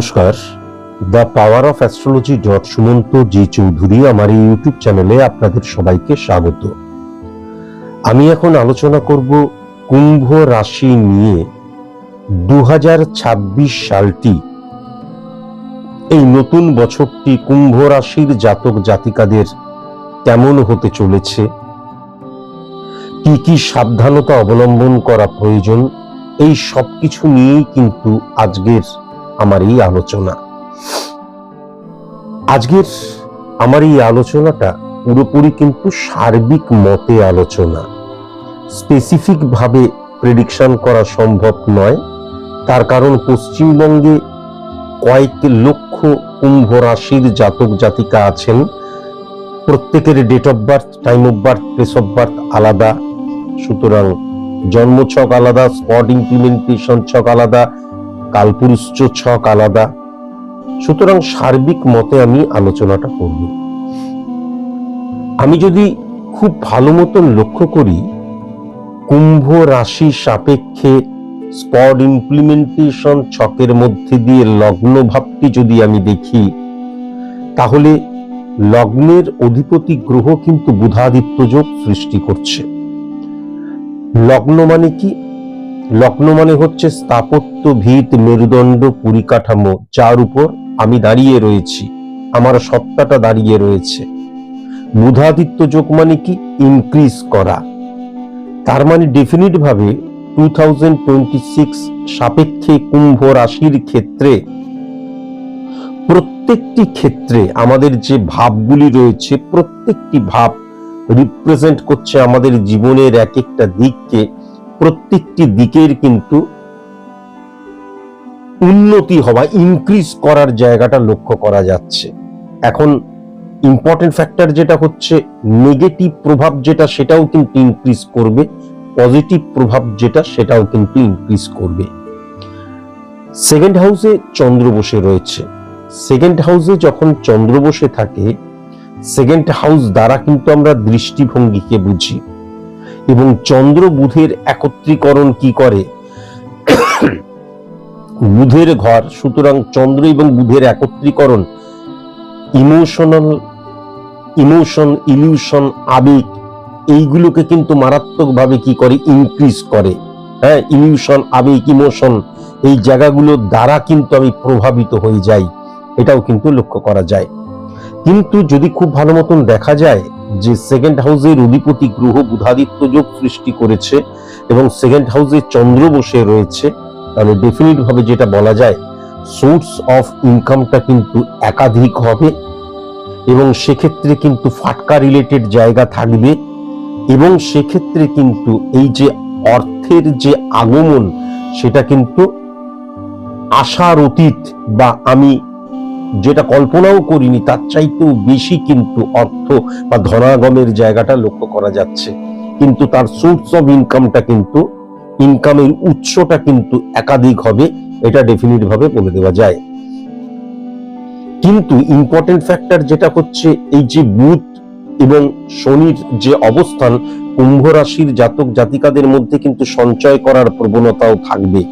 নমস্কার। The power of astrology dot Sumanta G Chowdhury আমার এই ইউটিউব চ্যানেলে আপনাদের সবাইকে স্বাগত। আমি এখন আলোচনা করব কুম্ভ রাশি নিয়ে দু সালটি। এই নতুন বছরটি কুম্ভ রাশির জাতক জাতিকাদের কেমন হতে চলেছে? কি কি সাবধানতা অবলম্বন করা প্রয়োজন? এই সবকিছু নিয়েই কিন্তু আজকের আমার এই আলোচনা। আজকের আমার এই আলোচনাটা পুরোপুরি কিন্তু সার্বিক মতে আলোচনা। স্পেসিফিক ভাবে প্রেডিকশন করা সম্ভব নয়। তার কারণ পশ্চিমবঙ্গে কয়েক লক্ষ কুম্ভ রাশির জাতক জাতিকা আছেন। প্রত্যেকের date of birth time of birth place of birth আলাদা। সুতরাং জন্মছক আলাদা স্পট ইমপ্লিমেন্টেশন ছক আলাদা কালপুরুষ ছক আলাদা। সুতরাং সার্বিক মতে আমি আলোচনাটা করব। আমি যদি খুব ভালো মতন লক্ষ্য করি, কুম্ভ রাশি সাপেক্ষে স্পট ইমপ্লিমেন্টেশন ছকের মধ্যে দিয়ে লগ্ন ভাবটি যদি আমি দেখি, তাহলে লগ্নের অধিপতি গ্রহ কিন্তু বুধাদিত্য যোগ সৃষ্টি করছে। লগ্ন মানে কি? লগ্ন মানে হচ্ছে স্থাপত্য ভিত মেরুদণ্ড পরিকাঠামো, যার উপর আমি দাঁড়িয়ে রয়েছি, আমার সত্তাটা দাঁড়িয়ে রয়েছে। বুধাদিত্য যোগ মানে কি? ইনক্রিজ করা। তার মানে ডেফিনিট ভাবে টু থাউজেন্ড টোয়েন্টি সিক্স সাপেক্ষে কুম্ভ রাশির ক্ষেত্রে প্রত্যেকটি ক্ষেত্রে আমাদের যে ভাবগুলি রয়েছে, প্রত্যেকটি ভাব রিপ্রেজেন্ট করছে আমাদের জীবনের এক একটা দিককে প্রত্যেকটি দিকের কিন্তু উন্নতি হওয়া ইনক্রিজ করার জায়গাটা লক্ষ্য করা যাচ্ছে। এখন ইম্পর্টেন্ট ফ্যাক্টর যেটা হচ্ছে নেগেটিভ প্রভাব যেটা, সেটাও কিন্তু ইনক্রিজ করবে। পজিটিভ প্রভাব যেটা, সেটাও কিন্তু ইনক্রিজ করবে। সেকেন্ড হাউসে চন্দ্র বসে রয়েছে। সেকেন্ড হাউসে যখন চন্দ্র বসে থাকে সেকেন্ড হাউস দ্বারা কিন্তু আমরা দৃষ্টিভঙ্গিকে বুঝি। এবং চন্দ্র বুধের একত্রীকরণ কি করে? বুধের ঘর, সুতরাং চন্দ্র এবং বুধের একত্রীকরণ, ইমোশনাল, ইমোশন, ইলিউশন, আবেগ, এইগুলোকে কিন্তু মারাত্মকভাবে কি করে? ইনক্রিজ করে। হ্যাঁ ইলিউশন, আবেগ, ইমোশন, এই জায়গাগুলো দ্বারা কিন্তু আমি প্রভাবিত হয়ে যাই। এটাও কিন্তু লক্ষ্য করা যায়। কিন্তু যদি খুব ভালো মতন দেখা যায় যে সেকেন্ড হাউসের অধিপতি গ্রহ বুধাদিত্য যোগ সৃষ্টি করেছে এবং সেকেন্ড হাউসে চন্দ্র বসে রয়েছে, তাহলে ডেফিনিট ভাবে যেটা বলা যায় সোর্স অফ ইনকামটা কিন্তু একাধিক হবে এবং সেক্ষেত্রে কিন্তু ফাটকা রিলেটেড জায়গা থাকবে এবং সেক্ষেত্রে কিন্তু এই যে অর্থের যে আগমন, সেটা কিন্তু আশার অতীত বা আমি যেটা কল্পনাও করিনি, তার চাইতেও বেশি কিন্তু অর্থ বা ধনাগমের জায়গাটা লক্ষ্য করা যাচ্ছে। কিন্তু তার সোর্স অফ ইনকামটা কিন্তু ইনকামের উৎসটা কিন্তু একাধিক হবে, এটা ডেফিনিট ভাবে বলে দেওয়া যায়। কিন্তু ইম্পর্টেন্ট ফ্যাক্টর যেটা হচ্ছে, এই যে বুধ এবং শনির যে অবস্থান, কুম্ভ রাশির জাতক জাতিকাদের মধ্যে কিন্তু সঞ্চয় করার প্রবণতাও থাকবে।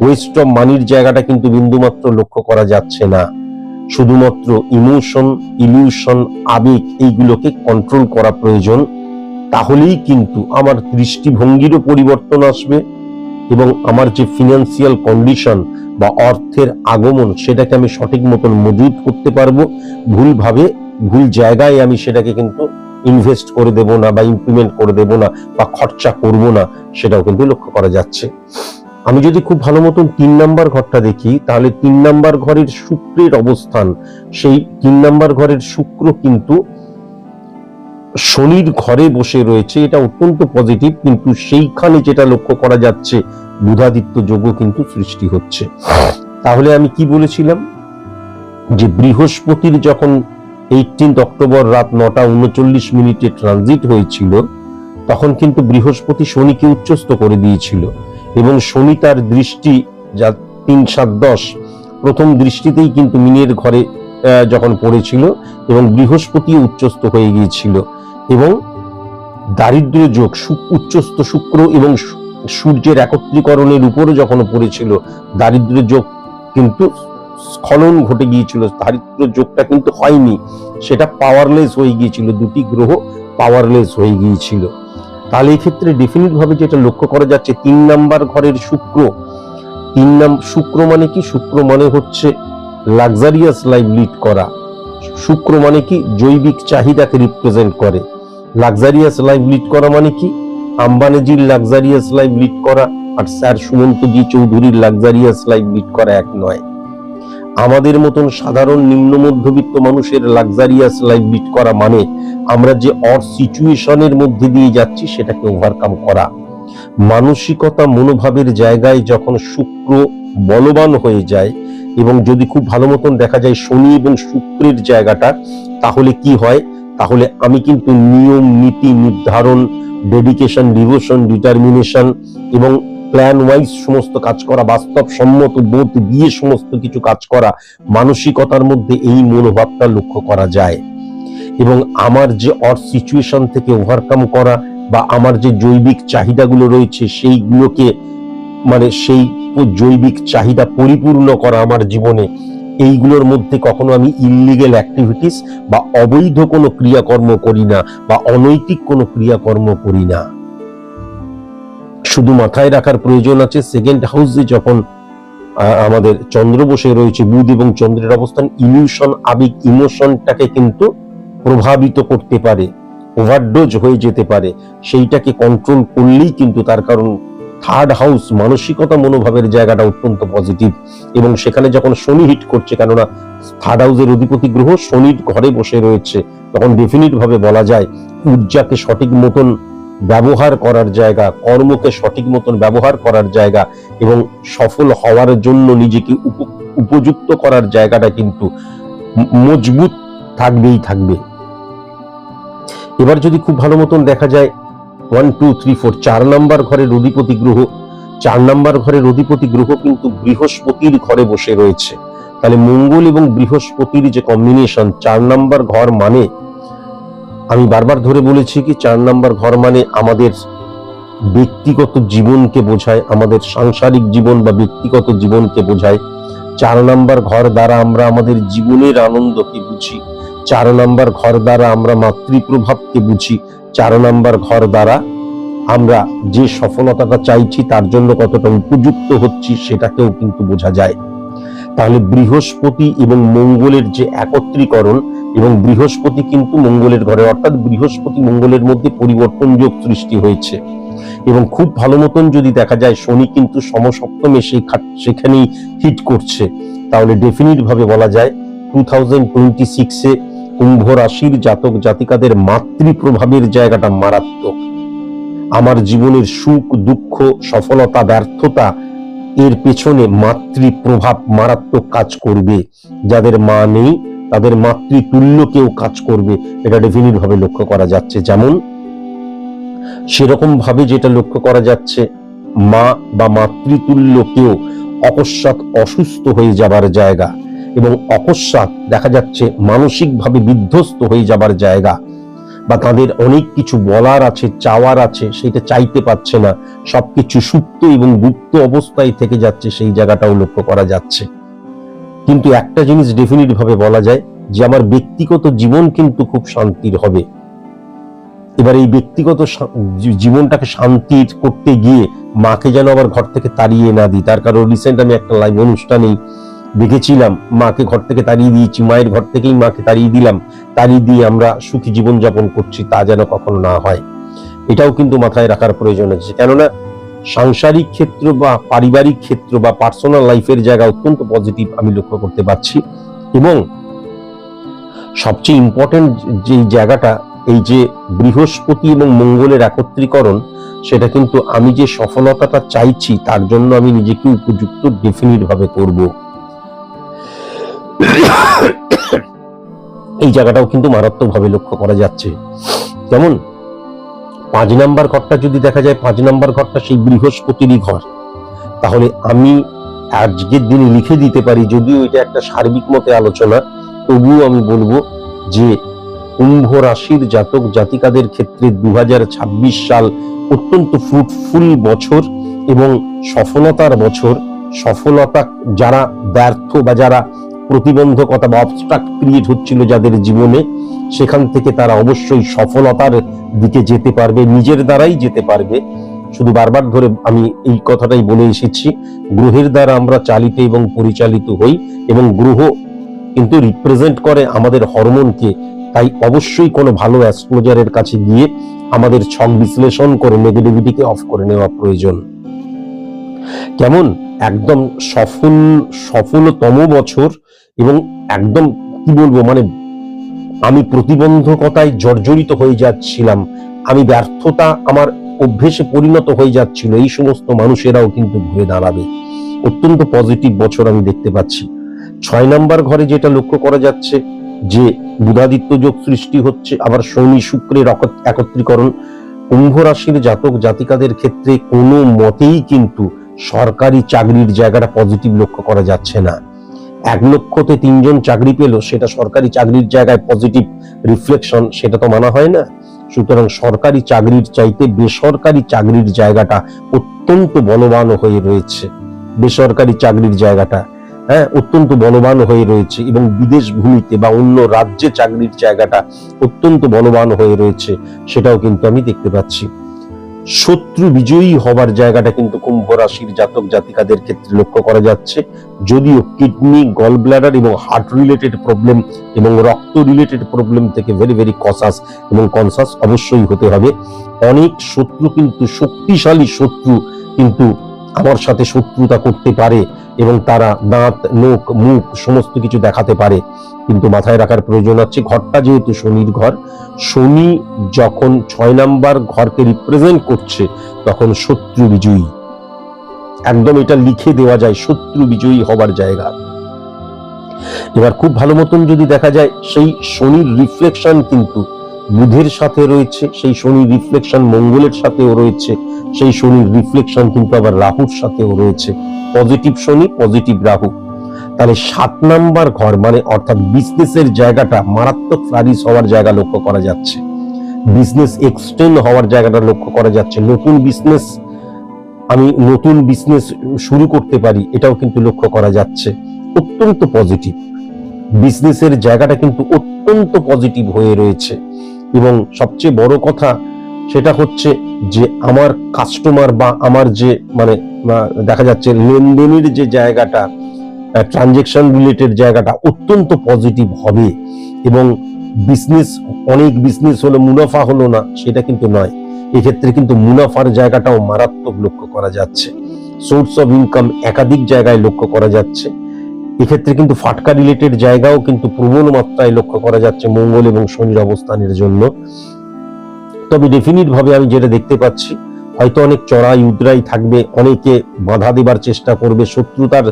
ওয়েস্ট অফ মানির জায়গাটা কিন্তু বিন্দুমাত্র লক্ষ্য করা যাচ্ছে না। শুধুমাত্র ইমোশন, ইলিউশন, আবেগ এইগুলোকে কন্ট্রোল করা প্রয়োজন, তাহলেই কিন্তু আমার দৃষ্টিভঙ্গিরও পরিবর্তন আসবে এবং আমার যে ফিনান্সিয়াল কন্ডিশন বা অর্থের আগমন সেটাকে আমি সঠিক মতন মজুত করতে পারব, ভুলভাবে, ভুল জায়গায় আমি সেটাকে কিন্তু ইনভেস্ট করে দেব না বা ইমপ্লিমেন্ট করে দেব না বা খরচা করব না, সেটাও কিন্তু লক্ষ্য করা যাচ্ছে। আমি যদি খুব ভালো মতন তিন নাম্বার ঘরটা দেখি, তাহলে তিন নাম্বার ঘরের শুক্রের অবস্থান, সেই তিন নাম্বার ঘরের শুক্র কিন্তু শনির ঘরে বসে রয়েছে, এটা অত্যন্ত পজিটিভ কিন্তু সেইখানে যেটা লক্ষ্য করা যাচ্ছে, বুধাদিত্য যোগ্য কিন্তু সৃষ্টি হচ্ছে। তাহলে আমি কি বলেছিলাম? যে বৃহস্পতির যখন এইটিন্থ অক্টোবর রাত নটা উনচল্লিশ মিনিটে ট্রানজিট হয়েছিল, তখন কিন্তু বৃহস্পতি শনিকে উচ্চস্ত করে দিয়েছিল। এবং শনি তার দৃষ্টি যা তিন সাত দশ, প্রথম দৃষ্টিতেই কিন্তু মিনের ঘরে যখন পড়েছিল এবং বৃহস্পতি উচ্চস্ত হয়ে গিয়েছিল এবং দারিদ্র যোগ উচ্চস্ত শুক্র এবং সূর্যের একত্রীকরণের উপরও যখন পড়েছিল, দারিদ্র যোগ কিন্তু স্খলন ঘটে গিয়েছিল, দারিদ্র যোগটা কিন্তু হয়নি, সেটা পাওয়ারলেস হয়ে গিয়েছিল, দুটি গ্রহ পাওয়ারলেস হয়ে গিয়েছিল। তাহলে এই ক্ষেত্রে ডেফিনিট ভাবে যেটা লক্ষ্য করা যাচ্ছে, তিন নাম্বার ঘরের শুক্র। তিন নাম, শুক্র মানে কি? শুক্র মানে হচ্ছে লাক্সারিয়াস লাইফ লিড করা। শুক্র মানে কি? জৈবিক চাহিদাকে রিপ্রেজেন্ট করে। লাক্সারিয়াস লাইফ লিড করা মানে কি? আম্বানিজির লাক্সারিয়াস লাইফ লিড করা আর স্যার সুমন্ত জি চৌধুরীর লাক্সারিয়াস লাইফ লিড করা এক নয়। আমাদের মতন সাধারণ নিম্ন মধ্যবিত্ত মানুষের লাক্সারিয়াস লাইফ লিড করা মানে আমরা যে অর সিচুয়েশনের মধ্যে দিয়ে যাচ্ছি সেটাকে ওভারকাম করা। মানসিকতা মনোভাবের জায়গায় যখন শুক্র বলবান হয়ে যায় এবং যদি খুব ভালো মতন দেখা যায় শনি এবং শুক্রের জায়গাটা, তাহলে কি হয়? তাহলে আমি কিন্তু নিয়ম, নীতি, নির্ধারণ ডেডিকেশন ডিভোশন ডিটারমিনেশন এবং প্ল্যান ওয়াইজ সমস্ত কাজ করা বাস্তব সম্মত বোধ দিয়ে সমস্ত কিছু কাজ করা, মানসিকতার মধ্যে এই মনোভাবটা লক্ষ্য করা যায়। এবং আমার যে অর সিচুয়েশন থেকে ওভারকাম করা বা আমার যে জৈবিক চাহিদাগুলো রয়েছে সেইগুলোকে মানে সেই জৈবিক চাহিদা পরিপূর্ণ করা আমার জীবনে, এইগুলোর মধ্যে কখনো আমি ইললিগেল অ্যাক্টিভিটিস বা অবৈধ কোনো ক্রিয়াকর্ম করি না বা অনৈতিক কোনো ক্রিয়াকর্ম করি না। শুধু মাথায় রাখার প্রয়োজন আছে। সেকেন্ড হাউসে যখন আমাদের চন্দ্র বসে রয়েছে, বুধ এবং চন্দ্রের অবস্থান ইলিউশন আবেগ ইমোশনটাকে কিন্তু প্রভাবিত করতে পারে ওভারডোজ হয়ে যেতে পারে। সেইটাকে কন্ট্রোল করলেই কিন্তু তার কারণ থার্ড হাউস মানসিকতা মনোভাবের জায়গাটা অত্যন্ত পজিটিভ এবং সেখানে যখন শনি হিট করছে, কেননা থার্ড হাউসের অধিপতি গ্রহ শনির ঘরে বসে রয়েছে, তখন ডেফিনিট ভাবে বলা যায়, ঊর্জাকে সঠিক মতন ব্যবহার করার জায়গা, কর্মকে সঠিক মতন ব্যবহার করার জায়গা এবং সফল হওয়ার জন্য নিজেকে উপযুক্ত করার জায়গাটা কিন্তু মজবুত থাকবেই থাকবে। এবার যদি খুব ভালো মতন দেখা যায় ওয়ান টু থ্রি ফোর চার নাম্বার ঘরের অধিপতি গ্রহ, চার নাম্বার ঘরের অধিপতি গ্রহ কিন্তু বৃহস্পতির ঘরে বসে রয়েছে। তাহলে মঙ্গল এবং বৃহস্পতির যে কম্বিনেশন চার নাম্বার ঘর মানে আমি বারবার ধরে বলেছি কি, চার নাম্বার ঘর মানে আমাদের ব্যক্তিগত জীবনকে বোঝায়, আমাদের সাংসারিক জীবন বা ব্যক্তিগত জীবনকে বোঝায়। চার নাম্বার ঘর দ্বারা আমরা আমাদের জীবনের আনন্দকে বুঝি। চার নাম্বার ঘর দ্বারা আমরা মাতৃপ্রভাবকে বুঝি। চার নাম্বার ঘর দ্বারা আমরা যে সফলতাটা চাইছি, তার জন্য কতটা উপযুক্ত হচ্ছি, সেটাকেও কিন্তু বোঝা যায়। তাহলে বৃহস্পতি এবং মঙ্গলের যে একত্রীকরণ এবং বৃহস্পতি কিন্তু মঙ্গলের ঘরে, অর্থাৎ বৃহস্পতি মঙ্গলের মধ্যে পরিবর্তন যোগ সৃষ্টি হয়েছে। এবং খুব ভালো মতন যদি দেখা যায়, শনি কিন্তু সমসপ্তমে সেই সেখানেই হিট করছে। তাহলে ডেফিনিট ভাবে বলা যায় টু থাউজেন্ড টোয়েন্টি সিক্সে কুম্ভ রাশির জাতক জাতিকাদের মাতৃ প্রভাবের জায়গাটা মারাত্মক। আমার জীবনের সুখ, দুঃখ, সফলতা, ব্যর্থতা এর পেছনে মাতৃ প্রভাব মারাত্মক কাজ করবে। যাদের মা নেই, তাদের মাতৃতুল্য কেউ কাজ করবে। এটা ডেফিনিট ভাবে লক্ষ্য করা যাচ্ছে। যেমন সেরকম ভাবে যেটা লক্ষ্য করা যাচ্ছে, মা বা মাতৃতুল্য কেউ অকস্মাৎ অসুস্থ হয়ে যাবার জায়গা এবং অকস্মাৎ দেখা যাচ্ছে মানসিকভাবে বিধ্বস্ত হয়ে যাবার জায়গা। বা তাদের অনেক কিছু বলার আছে, চাওয়ার আছে, সেটা চাইতে পারছে না। সবকিছু সুপ্ত এবং গুপ্ত অবস্থায় থেকে যাচ্ছে, সেই জায়গাটাও লক্ষ্য করা যাচ্ছে। কিন্তু একটা জিনিস ডেফিনিট ভাবে বলা যায় যে, আমার ব্যক্তিগত জীবন কিন্তু খুব শান্তির হবে। এবার এই ব্যক্তিগত জীবনটাকে শান্তির করতে গিয়ে মাকে যেন আবার ঘর থেকে তাড়িয়ে না দিই। তার কারণ রিসেন্ট আমি একটা লাইভ অনুষ্ঠানেই দেখেছিলাম, মাকে ঘর থেকে তাড়িয়ে দিয়েছি, মায়ের ঘর থেকেই মাকে তাড়িয়ে দিলাম। তাড়িয়ে দিয়ে আমরা সুখী জীবন যাপন করছি, তা যেন কখনো না হয়। এটাও কিন্তু মাথায় রাখার প্রয়োজন আছে। কেননা, সাংসারিক ক্ষেত্র বা পারিবারিক ক্ষেত্র বা পার্সোনাল লাইফের জায়গা অত্যন্ত পজিটিভ আমি লক্ষ্য করতে পারছি। এবং সবচেয়ে ইম্পর্টেন্ট যে জায়গাটা, এই যে বৃহস্পতি এবং মঙ্গলের একত্রীকরণ, সেটা কিন্তু আমি যে সফলতাটা চাইছি, তার জন্য আমি নিজেকে উপযুক্ত ডেফিনিট ভাবে করব। এই জায়গাটাও কিন্তু মারাত্মক ভাবে লক্ষ্য করা যাচ্ছে। যেমন, পাঁচ নাম্বার ঘরটা যদি দেখা যায়, পাঁচ নাম্বার ঘরটা সেই বৃহস্পতিরই ঘর। তাহলে আমি আজকের দিনে লিখে দিতে পারি, যদিও এটা একটা সার্বিক মতে আলোচনা, তবুও আমি বলব যে কুম্ভ রাশির জাতক জাতিকাদের ক্ষেত্রে দু হাজার ছাব্বিশ সাল অত্যন্ত ফ্রুটফুল বছর এবং সফলতার বছর। সফলতা যারা ব্যর্থ বা যারা প্রতিবন্ধকতা বা অবস্ট্রাক্ট ক্রিয়েট হচ্ছিল যাদের জীবনে, সেখান থেকে তারা অবশ্যই সফলতার দিকে যেতে পারবে, নিজের দ্বারাই যেতে পারবে। শুধু বারবার ধরে আমি এই কথাটাই বলে এসেছি, গ্রহের দ্বারা আমরা চালিত এবং পরিচালিত হই এবং গ্রহ কিন্তু রিপ্রেজেন্ট করে আমাদের হরমোনকে। তাই অবশ্যই কোনো ভালো অ্যাস্ট্রোলজারের কাছে গিয়ে আমাদের ছক বিশ্লেষণ করে নেগেটিভিটিকে অফ করে নেওয়া প্রয়োজন। কেমন? একদম সফল, সফলতম বছর এবং একদম কি বলব মানে আমি প্রতিবন্ধকতায় জর্জরিত হয়ে যাচ্ছিলাম। আমি ব্যর্থতা আমার অভ্যেসে পরিণত হয়ে যাচ্ছিল। এই সমস্ত মানুষেরাও কিন্তু ঘুরে দাঁড়াবে। অত্যন্ত পজিটিভ বছর আমি দেখতে পাচ্ছি। ছয় নাম্বার ঘরে যেটা লক্ষ্য করা যাচ্ছে, যে বুধাদিত্য যোগ সৃষ্টি হচ্ছে, আবার শনি শুক্রের একত্রীকরণ। কুম্ভ রাশির জাতক জাতিকাদের ক্ষেত্রে কোনো মতেই কিন্তু সরকারি চাকরির জায়গাটা পজিটিভ লক্ষ্য করা যাচ্ছে না। এক লক্ষতে তিনজন চাকরি পেল, সেটা সরকারি চাকরির জায়গায় পজিটিভ রিফ্লেকশন সেটা তো মানা হয় না। সুতরাং সরকারি চাকরির চাইতে বেসরকারি চাকরির জায়গাটা অত্যন্ত বলবান হয়ে রয়েছে। বেসরকারি চাকরির জায়গাটা হ্যাঁ অত্যন্ত বলবান হয়ে রয়েছে এবং বিদেশ ভূমিতে বা অন্য রাজ্যে চাকরির জায়গাটা অত্যন্ত বলবান হয়ে রয়েছে, সেটাও কিন্তু আমি দেখতে পাচ্ছি। শত্রু বিজয়ী হবার জায়গাটা কিন্তু কুম্ভ রাশির জাতক জাতিকাদের ক্ষেত্রে লক্ষ্য করা যাচ্ছে। যদিও কিডনি গল ব্লাডার এবং হার্ট রিলেটেড প্রবলেম এবং রক্ত রিলেটেড প্রবলেম থেকে ভেরি ভেরি কসাস এবং কনসাস অবশ্যই হতে হবে। অনেক শত্রু কিন্তু শক্তিশালী শত্রু কিন্তু আমার সাথে শত্রুতা করতে পারে। এবং তারা দাঁত নোক মুখ সমস্ত কিছু দেখাতে পারে। কিন্তু মাথায় রাখার প্রয়োজন আছে ঘরটা যেহেতু শনির ঘর, শনি যখন ছয় নাম্বার ঘরকে রিপ্রেজেন্ট করছে, তখন শত্রু বিজয়ী। একদম এটা লিখে দেওয়া যায়, শত্রু বিজয়ী হবার জায়গা। এবার খুব ভালো মতন যদি দেখা যায়, সেই শনির রিফ্লেকশন কিন্তু বুধের সাথে রয়েছে, সেই শনির রিফ্লেকশন মঙ্গলের সাথেও রয়েছে, সেই শনির রিফ্লেকশন কিন্তু আবার রাহুর সাথেও রয়েছে। পজিটিভ শনি পজিটিভ রাহু। তাহলে সাত নাম্বার ঘর মানে অর্থাৎ বিজনেসের জায়গাটা মারাত্মক ফ্লারিস হওয়ার জায়গা লক্ষ্য করা যাচ্ছে। বিজনেস এক্সটেন্ড হওয়ার জায়গাটা লক্ষ্য করা যাচ্ছে। নতুন বিজনেস আমি নতুন বিজনেস শুরু করতে পারি, এটাও কিন্তু লক্ষ্য করা যাচ্ছে। অত্যন্ত পজিটিভ বিজনেসের জায়গাটা কিন্তু অত্যন্ত পজিটিভ হয়ে রয়েছে। এবং সবচেয়ে বড় কথা সেটা হচ্ছে যে আমার কাস্টমার বা আমার যে মানে দেখা যাচ্ছে লেনদেনের যে জায়গাটা ট্রানজেকশন রিলেটেড জায়গাটা অত্যন্ত পজিটিভ হবে এবং বিজনেস অনেক বিজনেস হলো মুনাফা হলো না, সেটা কিন্তু নয়। এক্ষেত্রে কিন্তু মুনাফার জায়গাটাও মারাত্মক লক্ষ্য করা যাচ্ছে। সোর্স অফ ইনকাম একাধিক জায়গায় লক্ষ্য করা যাচ্ছে। এক্ষেত্রে কিন্তু ফাটকা রিলেটেড জায়গাও কিন্তু প্রবল মাত্রায় লক্ষ্য করা যাচ্ছে মঙ্গল এবং শনির অবস্থানের জন্য। তবে ডেফিনিট ভাবে আমি যেটা দেখতে পাচ্ছি, হয়তো অনেক চড়াই উদ্রাই থাকবে, অনেকে বাধা দেবার চেষ্টা করবে, শত্রুতার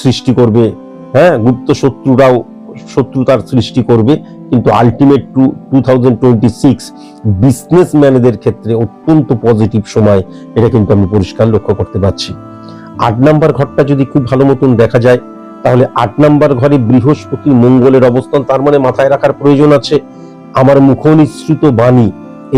সৃষ্টি করবে হ্যাঁ গুপ্ত শত্রুরাও শত্রুতার সৃষ্টি করবে, কিন্তু ultimate to two thousand twenty six বিজনেসম্যানদের ক্ষেত্রে অত্যন্ত পজিটিভ সময়, এটা কিন্তু আমি পরিষ্কার লক্ষ্য করতে পারছি। আট নাম্বার ঘরটা যদি খুব ভালো মতন দেখা যায় তাহলে আট নাম্বার ঘরে বৃহস্পতি মঙ্গলের অবস্থান, তার মানে মাথায় রাখার প্রয়োজন আছে। আমার মুখনিসৃত বাণী,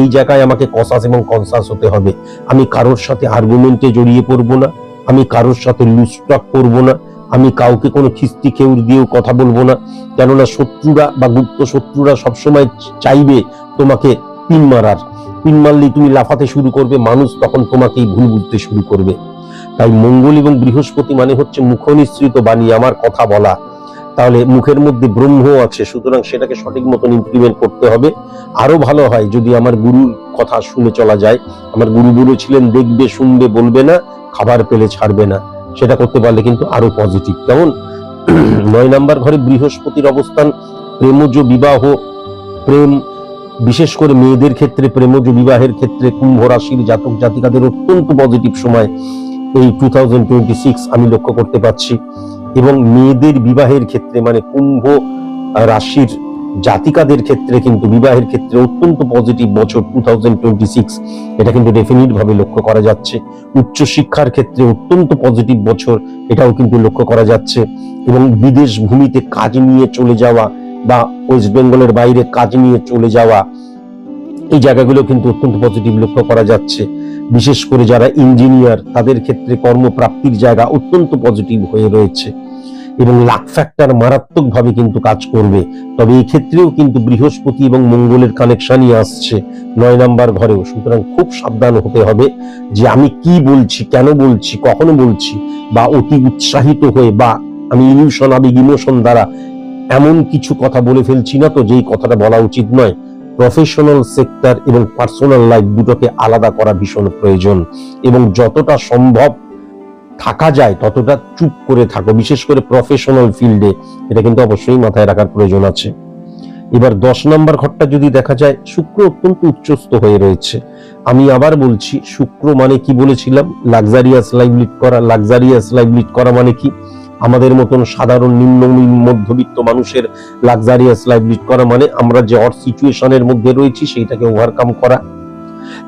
এই জায়গায় আমাকে কসাস এবং কনসাস হতে হবে। আমি কারোর সাথে আর্গুমেন্টে জড়িয়ে পড়ব না, আমি কারোর সাথে লুস্ট্রাক করব না, আমি কাউকে কোনো খিস্তি খেউর দিয়েও কথা বলব না। কেননা শত্রুরা বা গুপ্ত শত্রুরা সবসময় চাইবে তোমাকে পিন মারার। পিন মারলেই তুমি লাফাতে শুরু করবে, মানুষ তখন তোমাকেই ভুল বুঝতে শুরু করবে। তাই মঙ্গল এবং বৃহস্পতি মানে হচ্ছে মুখনিসৃত বাণী, আমার কথা বলা। তাহলে মুখের মধ্যে ব্রহ্ম আছে, সুতরাং সেটাকে সঠিক মতন ইমপ্লিমেন্ট করতে হবে। আরও ভালো হয় যদি আমার গুরুর কথা শুনে চলা যায়। আমার গুরু বলেছিলেন, দেখবে, শুনবে, বলবে না, খাবার পেলে ছাড়বে না। সেটা করতে পারলে কিন্তু আরও পজিটিভ কেমন? নয় নাম্বার ঘরে বৃহস্পতির অবস্থান, প্রেমজ বিবাহ, প্রেম বিশেষ করে মেয়েদের ক্ষেত্রে, প্রেমজ বিবাহের ক্ষেত্রে কুম্ভ রাশির জাতক জাতিকাদের অত্যন্ত পজিটিভ সময়। এই টু আমি লক্ষ্য করতে পারছি এবং মেয়েদের বিবাহের ক্ষেত্রে মানে কুম্ভ রাশির জাতিকাদের ক্ষেত্রে কিন্তু বিবাহের ক্ষেত্রে অত্যন্ত পজিটিভ বছর টু এটা কিন্তু ডেফিনিট ভাবে লক্ষ্য করা যাচ্ছে। উচ্চ শিক্ষার ক্ষেত্রে অত্যন্ত পজিটিভ বছর, এটাও কিন্তু লক্ষ্য করা যাচ্ছে। এবং বিদেশ ভূমিতে কাজ নিয়ে চলে যাওয়া বা ওয়েস্ট বেঙ্গলের বাইরে কাজ নিয়ে চলে যাওয়া এই জায়গাগুলো কিন্তু অত্যন্ত পজিটিভ লক্ষ্য করা যাচ্ছে। বিশেষ করে যারা ইঞ্জিনিয়ার তাদের ক্ষেত্রে কর্মপ্রাপ্তির জায়গা অত্যন্ত পজিটিভ হয়ে রয়েছে। এবং লাক ফ্যাক্টর মারাত্মকভাবে কিন্তু কাজ করবে। তবে এই ক্ষেত্রেও কিন্তু বৃহস্পতি এবং মঙ্গলের কানেকশনই আসছে। নয় নাম্বার ঘরেও। সুতরাং খুব সাবধান হতে হবে যে আমি কি বলছি, কেন বলছি, কখনো বলছি, বা অতি উৎসাহিত হয়ে, বা আমি ইলিউশন আবেগ ইমোশন দ্বারা এমন কিছু কথা বলে ফেলছি না তো, যেই কথাটা বলা উচিত নয়। প্রফেশনাল সেক্টর এবং পার্সোনাল লাইফ দুটোকে আলাদা করা ভীষণ প্রয়োজন এবং যতটা সম্ভব থাকা যায়, ততটা চুপ করে থাকো, বিশেষ করে প্রফেশনাল ফিল্ডে এটা কিন্তু অবশ্যই মাথায় রাখার প্রয়োজন আছে। এবার দশ নম্বর ঘরটা যদি দেখা যায়, শুক্র অত্যন্ত উচ্চস্ত হয়ে রয়েছে। আমি আবার বলছি, শুক্র মানে কি বলেছিলাম? লাক্সারিয়াস লাইফ লিড করা লাক্সারিয়াস লাইফ লিড করা মানে কি? আমাদের মতন সাধারণ নিম্ন মধ্যবিত্ত মানুষের লাক্সারিয়াস লাইফ লিড করা মানে আমরা যে অর সিচুয়েশনের মধ্যে রয়েছি সেইটাকে ওভারকাম করা।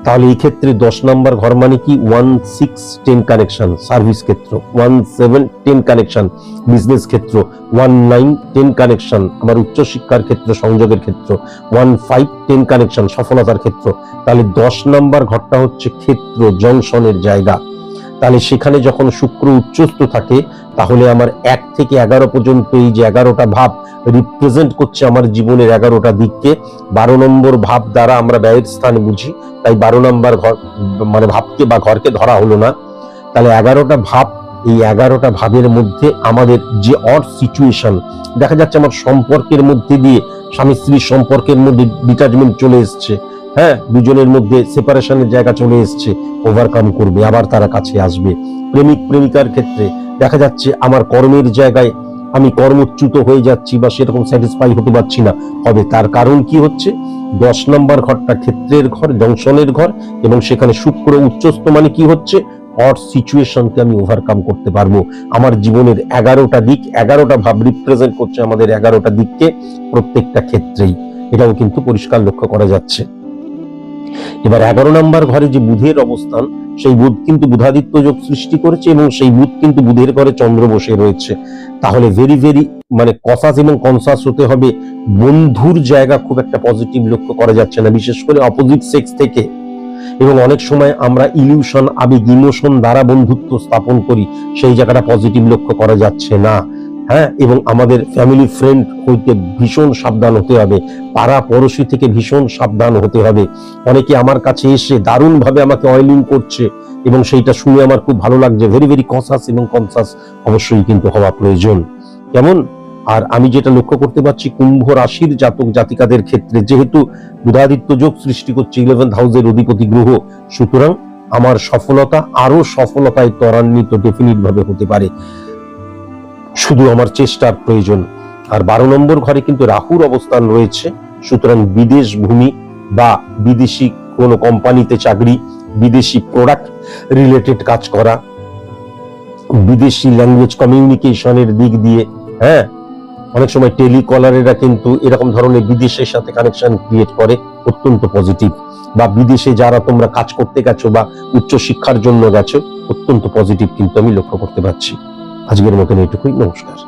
তাহলে এই ক্ষেত্রে দশ নাম্বার ঘর মানে কি? One six ten connection service ক্ষেত্র one seven ten connection business ক্ষেত্র ওয়ান নাইন টেন কানেকশন আমার উচ্চশিক্ষার ক্ষেত্র, সংযোগের ক্ষেত্র ওয়ান ফাইভ টেন কানেকশন সফলতার ক্ষেত্র। তাহলে দশ নাম্বার ঘরটা হচ্ছে ক্ষেত্র, জংশনের জায়গা। তাহলে সেখানে যখন শুক্র উচ্চস্থ থাকে, তাহলে আমার এক থেকে এগারো পর্যন্ত এই যে এগারোটা ভাব রিপ্রেজেন্ট করছে আমার জীবনের এগারোটা দিককে, বারো নম্বর ভাব দ্বারা আমরা ব্যয়ের স্থান বুঝি, তাই বারো নম্বর ঘর মানে ভাবকে বা ঘরকে ধরা হলো না। তাহলে এগারোটা ভাব, এই এগারোটা ভাবের মধ্যে আমাদের যে অর সিচুয়েশন দেখা যাচ্ছে আমার সম্পর্কের মধ্যে দিয়ে স্বামী স্ত্রীর সম্পর্কের মধ্যে ডিটাচমেন্ট চলে এসছে। হ্যাঁ দুজনের মধ্যে সেপারেশনের জায়গা চলে এসছে ওভারকাম করবে, আবার তারা কাছে আসবে। প্রেমিক, প্রেমিকার ক্ষেত্রে দেখা যাচ্ছে আমার কর্মের জায়গায় আমি কর্মচ্যুত হয়ে যাচ্ছি বা সেরকম স্যাটিসফাই হতে পারছি না। হবে তার কারণ কি হচ্ছে? দশ নম্বর ঘরটা ক্ষেত্রের ঘর, জংশনের ঘর, এবং সেখানে শুক্র উচ্চস্থ মানে কি হচ্ছে? অর সিচুয়েশনকে আমি ওভারকাম করতে পারব। আমার জীবনের এগারোটা দিক, এগারোটা ভাব রিপ্রেজেন্ট করছে আমাদের এগারোটা দিককে প্রত্যেকটা ক্ষেত্রেই। এটাও কিন্তু পরিষ্কার লক্ষ্য করা যাচ্ছে। এবার এগারো নম্বর ঘরে যে বুধের অবস্থান, সেই বুধ কিন্তু বুধাদিত্য যোগ সৃষ্টি করেছে এবং সেই বুধ কিন্তু বুধের ঘরে চন্দ্র বসে রয়েছে। তাহলে ভেরি ভেরি মানে কসাস এবং কনসাস হতে হবে। বন্ধুর জায়গা খুব একটা পজিটিভ লক্ষ্য করা যাচ্ছে না, বিশেষ করে অপোজিট সেক্স থেকে। এবং অনেক সময় আমরা ইলিউশন আবেগ ইমোশন দ্বারা বন্ধুত্ব স্থাপন করি, সেই জায়গাটা পজিটিভ লক্ষ্য করা যাচ্ছে না। হ্যাঁ এবং আমাদের ফ্যামিলি ফ্রেন্ড হইতে ভীষণ সাবধান হতে হবে। পাড়া পড়োশি থেকে ভীষণ সাবধান হতে হবে। অনেকে আমার কাছে এসে দারুণ ভাবে আমাকে অয়েলিং করছে এবং সেইটা শুনে আমার খুব ভালো লাগছে। ভেরি ভেরি কনসাস এবং কনসাস অবশ্যই কিন্তু হওয়া প্রয়োজন। কেমন? আর আমি যেটা লক্ষ্য করতে পারছি, কুম্ভ রাশির জাতক জাতিকাদের ক্ষেত্রে যেহেতু বুধাদিত্য যোগ সৃষ্টি করছে ইলেভেন্থ হাউসের অধিপতি গ্রহ, সুতরাং আমার সফলতা আরও সফলতায় ত্বরান্বিত ডেফিনিট ভাবে হতে পারে। শুধু আমার চেষ্টার প্রয়োজন। আর বারো নম্বর ঘরে কিন্তু রাহুর অবস্থান রয়েছে। সুতরাং বিদেশ ভূমি বা বিদেশি কোনো কোম্পানিতে চাকরি, বিদেশি প্রোডাক্ট রিলেটেড কাজ করা, বিদেশি ল্যাঙ্গুয়েজ কমিউনিকেশনের দিক দিয়ে হ্যাঁ? অনেক সময় টেলিকলারেরা কিন্তু এরকম ধরনের বিদেশের সাথে কানেকশন ক্রিয়েট করে, অত্যন্ত পজিটিভ বা বিদেশে যারা তোমরা কাজ করতে গেছো বা উচ্চ শিক্ষার জন্য গেছো, অত্যন্ত পজিটিভ কিন্তু আমি লক্ষ্য করতে পারছি। আজকের মতন এইটুকুই নমস্কার।